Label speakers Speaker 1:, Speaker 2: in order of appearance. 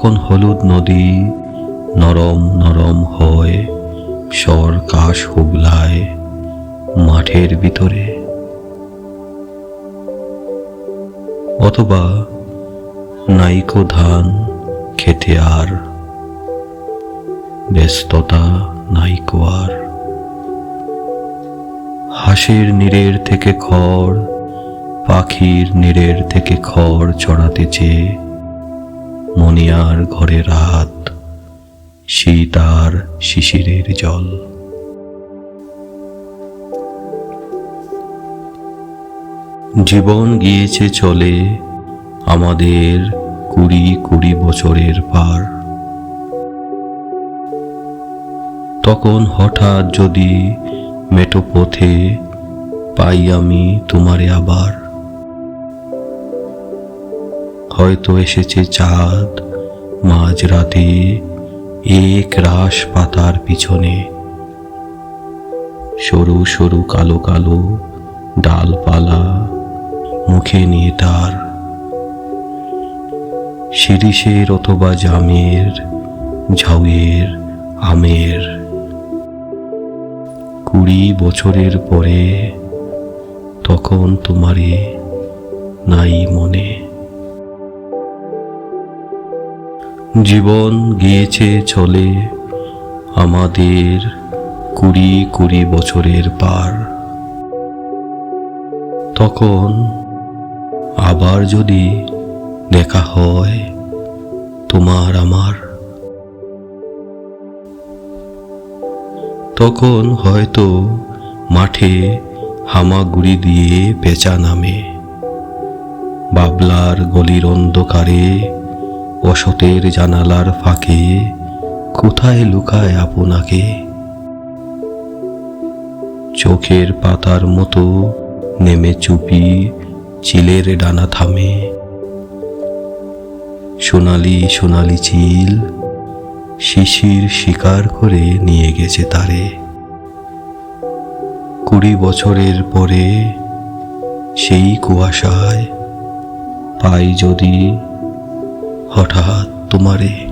Speaker 1: হলুদ নদী নরম নরম হয় স্বর কাশ হুগলায় মাঠের ভিতরে। অথবা নাইকো ধান খেতে আর, ব্যস্ততা নাইকো আর। হাঁসের নীড়ের থেকে খড়, পাখির নীড়ের থেকে খড় চড়াতে চেয়ে মনিয়ার ঘরে রাত, শীত আর শিশিরের জল। জীবন গিয়েছে চলে আমাদের কুড়ি কুড়ি বছরের পার। তখন হঠাৎ যদি মেটো পথে পাই আমি তোমারে আবার। হয়তো এসেছে চাঁদ, মাঝরাতে এক রাস পাতার পিছনে। সরু সরু কালো কালো ডালপালা মুখে নিয়ে তার। শিরিষের অথবা জামের, ঝাউয়ের, আমের। কুড়ি বছরের পরে তখন তোমারে নাই মনে। জীবন গিয়েছে চলে আমাদের কুড়ি কুড়ি বছরের পার। তখন আবার যদি দেখা হয় তোমার আমার। তখন হয়তো মাঠে হামাগুড়ি দিয়ে পেঁচা নামে। বাবলার গলির অন্ধকারে অসতের জানালার ফাঁকে কোথায় লুকায় আপনাকে? চোখের পাতার মতো নেমে চুপি চিলের ডানা থামে। সোনালি সোনালি চিল শিশির শিকার করে নিয়ে গেছে তারে। কুড়ি বছরের পরে সেই কুয়াশায় পাই যদি হঠাৎ তোমারে